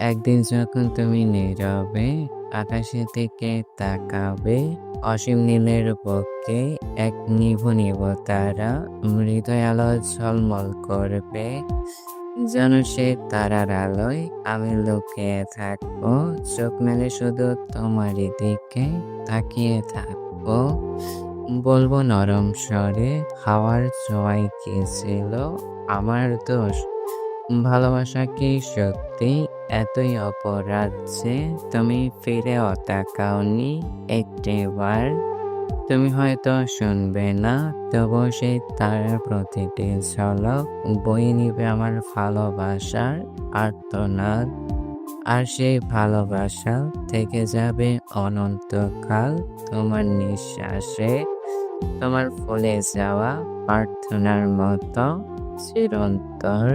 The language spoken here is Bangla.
একদিন যখন তুমি নীরবে আকাশের দিকে তাকাবে, অসীম নীলের পক্ষে এক নিভ নিব তারা হৃদয় আলো ঝলমল করবে। যেন সে তারার আলোয় আমি লুকিয়ে থাকব, চোখ মেলে শুধু তোমারই দিকে তাকিয়ে থাকব। বলব নরম স্বরে, হাওয়ার কি ছিল? আমার দোষ ভালোবাসা কি সত্যি? এতই অপরাধ যে তুমি ফিরেও তাকাওনি একটিবার। তুমি হয়তো শুনবে না তবু সেই তার প্রতিটি ঝলক বয়ে নিবে আমার ভালোবাসার আর্তনাদ। আর সেই ভালোবাসা থেকে যাবে অনন্তকাল তোমার নিঃশ্বাসে। তোমার ফলে যাওয়া প্রার্থনার মতো চিরন্তর।